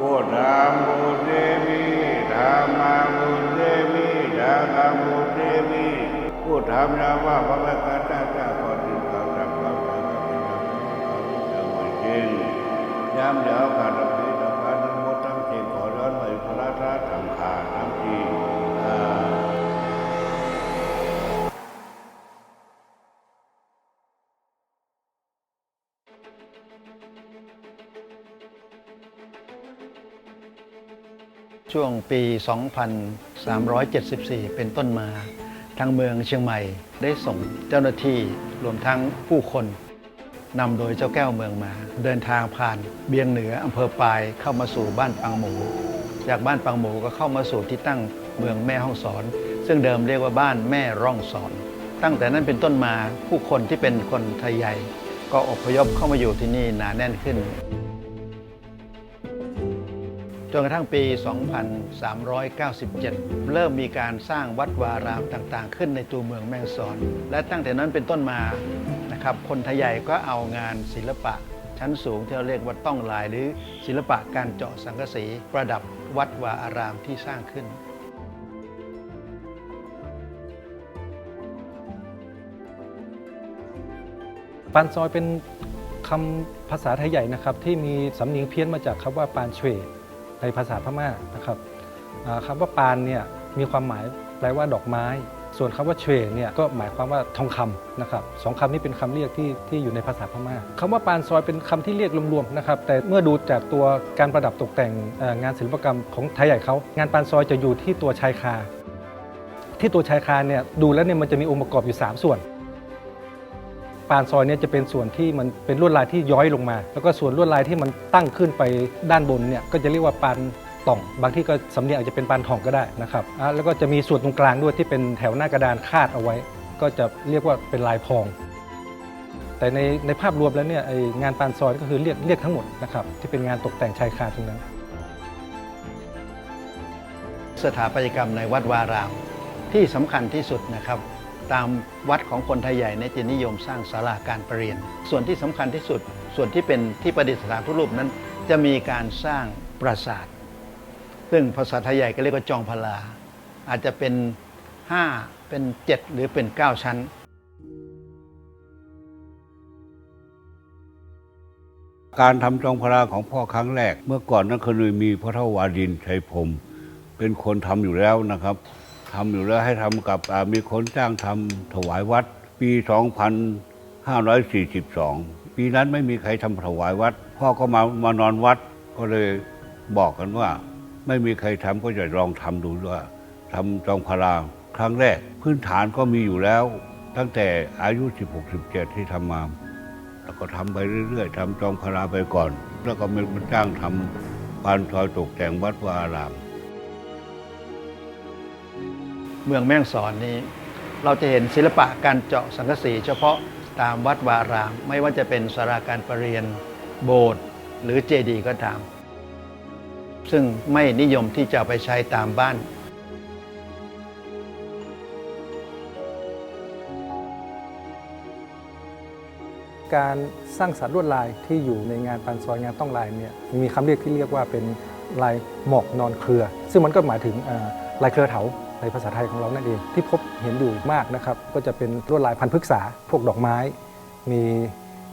พุทธามุเตมิธรรมามุเตมิสังฆังบุเตมิพุทธามนามาพระกัตตาตาปฏิกังรักกังรักกังรักกังรักกังยามเดียวกัน ช่วงปี 2374 เป็นต้นมา ทางเมืองเชียงใหม่ได้ส่งเจ้าหน้าที่รวมทั้งผู้คนนำโดยเจ้าแก้วเมืองมา เดินทางผ่านเบียงเหนืออำเภอปายเข้ามาสู่บ้านปังหมู จากบ้านปังหมูก็เข้ามาสู่ที่ตั้งเมืองแม่ห้องสอน ซึ่งเดิมเรียกว่าบ้านแม่ร่องสอน ตั้งแต่นั้นเป็นต้นมาผู้คนที่เป็นคนไทยใหญ่ ก็อพยพเข้ามาอยู่ที่นี่หนาแน่นขึ้น จนกระทั่งปี 2397 เริ่มมีการสร้างวัดวารามต่างๆ ขึ้นในตัวเมืองแม่ฮ่องสอน และตั้งแต่นั้นเป็นต้นมานะครับคนไทยใหญ่ก็เอางานศิลปะชั้นสูงที่เราเรียกว่าต้องลายหรือศิลปะการเจาะสังกะสีประดับวัดวาอารามที่สร้างขึ้น ปานซอยเป็นคำภาษาไทยใหญ่นะครับ ที่มีสำเนียงเพี้ยนมาจากคำว่าปานเฉว ในภาษาพม่านะครับอ่าคำว่าปานเนี่ยมีความหมายแปลว่าดอกไม้ ส่วนคำว่าเฉวเนี่ยก็หมายความว่าทองคำนะครับสองคำนี้เป็นคำเรียกที่ที่อยู่ในภาษาพม่าคำว่าปานซอยเป็นคำที่เรียกรวมๆนะครับแต่เมื่อดูจากตัวการประดับตกแต่งงานศิลปกรรมของไทยใหญ่เขางานปานซอยจะอยู่ที่ตัวชายคา ที่ตัวชายคาเนี่ยดูแล้วเนี่ยมันจะมีองค์ประกอบอยู่ 3 ส่วน ปานซอยเนี่ยจะเป็นส่วนที่มันเป็นลวดลายที่ย้อยลงมา แล้วก็ส่วนลวดลายที่มันตั้งขึ้นไปด้านบนเนี่ยก็จะเรียกว่าปานต่อง บางที่ก็สำเนียงอาจจะเป็นปานทองก็ได้นะครับอะแล้วก็จะมีส่วนตรงกลางด้วยที่เป็นแถวหน้ากระดานคาดเอาไว้ ก็จะเรียกว่าเป็นลายพอง แต่ในในภาพรวมแล้วเนี่ยไองานปานซอยก็คือเรียกเรียกทั้งหมดนะครับที่เป็นงานตกแต่งชายคาตรงนั้น สถาปัตยกรรมในวัดวารามที่สำคัญที่สุดนะครับ ตามวัดของคนไทยใหญ่ในยจะนิยมสร้างศาลาการประเรียน ส่วนที่สำคัญที่สุด ส่วนที่เป็นที่ประดิษฐานพระรูปนั้น จะมีการสร้างปราสาท ซึ่งภาษาไทยใหญ่ก็เรียกว่าจองพลา อาจจะเป็น 5 เป็น 7 หรือเป็น 9 ชั้นการทำจองพราของพ่อครั้งแรก เมื่อก่อนนั้นเคยมีพระเท่าวาดินชัยพรมเป็นคนทำอยู่แล้วนะครับ ทำอยู่แล้วให้ทำกับมีคนจ้างทำถวายวัด ปี 2542 ปีนั้นไม่มีใครทำถวายวัด พ่อก็มามานอนวัดก็เลยบอกกันว่า ไม่มีใครทำก็จะลองทำดูว่าทำจองพราครั้งแรก พื้นฐานก็มีอยู่แล้ว ตั้งแต่อายุ 16-17 ที่ทำมาแล้วก็ทำไปเรื่อยๆทำจองพราไปก่อน แล้วก็มาจ้างทำปานซอยตกแต่งวัดวาอาราม เมืองแม่งสอนนี้ เราจะเห็นศิลปะการเจาะสังกะสีเฉพาะตามวัดวาราม ไม่ว่าจะเป็นสาราการประเรียน โบสถ์หรือเจดีย์ก็ตาม ซึ่งไม่นิยมที่จะไปใช้ตามบ้านการสร้างสรรค์ลวดลายที่อยู่ในงานปันซอยงานต้องลายเนี่ยมีคำเรียกที่เรียกว่าเป็นลายหมอกนอนเครือ ซึ่งมันก็หมายถึงลายเครือเถา ในภาษาไทยของเรานั่นเอง ที่พบเห็นอยู่มากนะครับ ก็จะเป็นลวดลายพันธุ์พฤกษา พวกดอกไม้ มี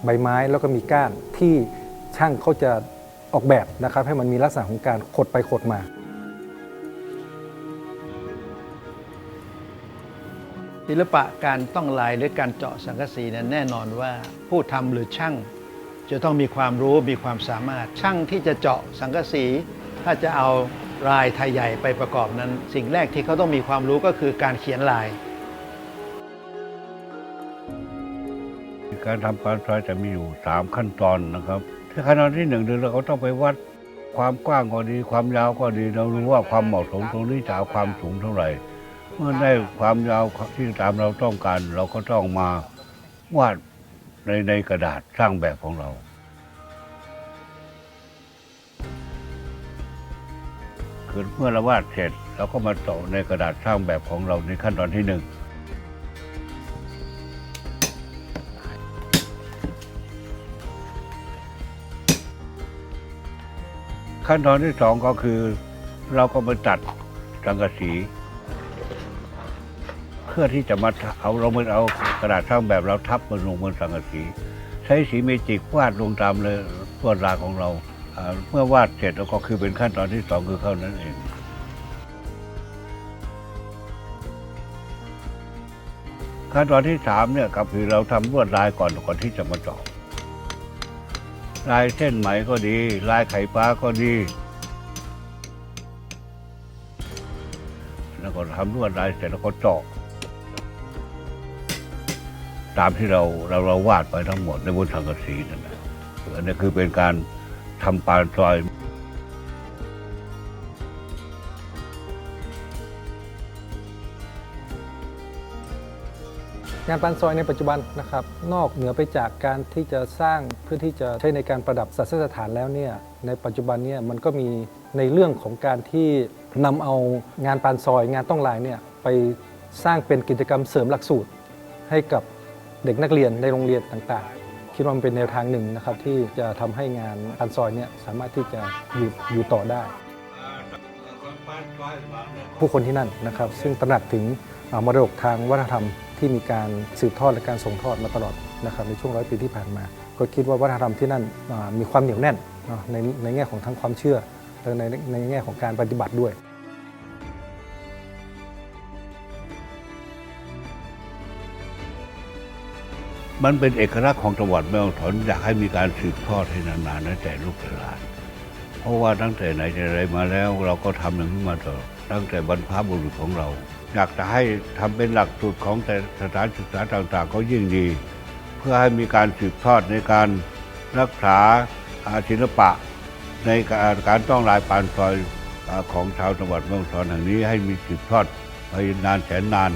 ใบไม้แล้วก็มีก้านที่ช่างเขาจะออกแบบนะครับ ให้มันมีลักษณะของการขดไปขดมาศิลปะการต้องลายหรือการเจาะสังกะสีนั้นแน่นอนว่าผู้ทำหรือช่าง จะต้องมีความรู้มีความสามารถช่างที่จะเจาะสังกะสี ถ้าจะเอา ลายไทยใหญ่ไปประกอบนั้น สิ่งแรกที่เขาต้องมีความรู้ก็คือการเขียนลาย การทำปานซอยจะมีอยู่ 3 ขั้นตอนนะครับที่ขั้นตอนที่หนึ่งคือเราก็ต้องไปวัดความกว้างก็ดี ความยาวก็ดีเรารู้ว่าความเหมาะสมตรงนี้จะเอาความสูงเท่าไหร่ เมื่อได้ความยาวที่ตามเราต้องการ เราก็ต้องมาวาดในในกระดาษสร้างแบบของเรา คือเมื่อเราวาดเสร็จเราก็มาต่อในกระดาษสร้างแบบของเราในขั้นตอนที่หนึ่งขั้นตอนที่สองก็คือ เราก็มาตัดสังกะสี เพื่อที่จะมาเอาเรามาเอากระดาษช่างแบบเราทับมันลงบนสังกะสี ใช้สีเมจิกวาดลงตามเลยลวดลายของเรา เมื่อวาดเสร็จแล้วก็คือเป็นขั้นตอนที่สองคือเข้านั้นเองขั้นตอนที่สามเนี่ยก็คือเราทำลวดลายก่อนก่อนที่จะมาเจาะลายเส้นไหมก็ดี ลายไข่ปลาก็ดี แล้วก็ทำลวดลายเสร็จแล้วก็เจาะตามที่เราเราเราวาดไปทั้งหมดในบนสังกะสีนั่นนะอันนี้คือเป็นการ ทำปาซอยงานปานซอยในปัจจุบันนะครับนอกเหนือไปจากการที่จะสร้างเพื่อที่จะใช้ในการประดับศาสนสถานแล้วเนี่ยในปัจจุบันเนี่ยมันก็มีในเรื่องของการที่นำเอางานปานซอย งานต้องลายเนี่ยไปสร้างเป็นกิจกรรมเสริมหลักสูตร ให้กับเด็กนักเรียนในโรงเรียนต่างๆ คิดว่ามันเป็นแนวทางหนึ่งนะครับที่จะทำให้งานปานซอยเนี่ยสามารถที่จะอยู่อยู่ต่อได้ ผู้คนที่นั่นนะครับ ซึ่งตระหนักถึงมรดกทางวัฒนธรรมที่มีการสืบทอดและการส่งทอดมาตลอดนะครับในช่วงร้อยปีที่ผ่านมา ก็คิดว่าวัฒนธรรมที่นั่นมีความเหนียวแน่นในในแง่ของทั้งความเชื่อและในในแง่ของการปฏิบัติด้วย มันเป็นเอกลักษณ์ของจังหวัดแม่ฮ่องสอนอยากให้มีการสืบทอดให้นานๆนะแต่ลูกหลาน เพราะว่าตั้งแต่ไหนแต่ไรมาแล้ว เราก็ทำอย่างนี้มาตลอดตั้งแต่บรรพบุรุษของเรา อยากจะให้ทำเป็นหลักสูตรของแต่สถานศึกษาต่างๆ ก็ยิ่งดี เพื่อให้มีการสืบทอดในการรักษาอาศิลปะ ในการการต้องลายปานซอยของชาวจังหวัดแม่ฮ่องสอนแห่งนี้ให้มีสืบทอดไปนานแสนนาน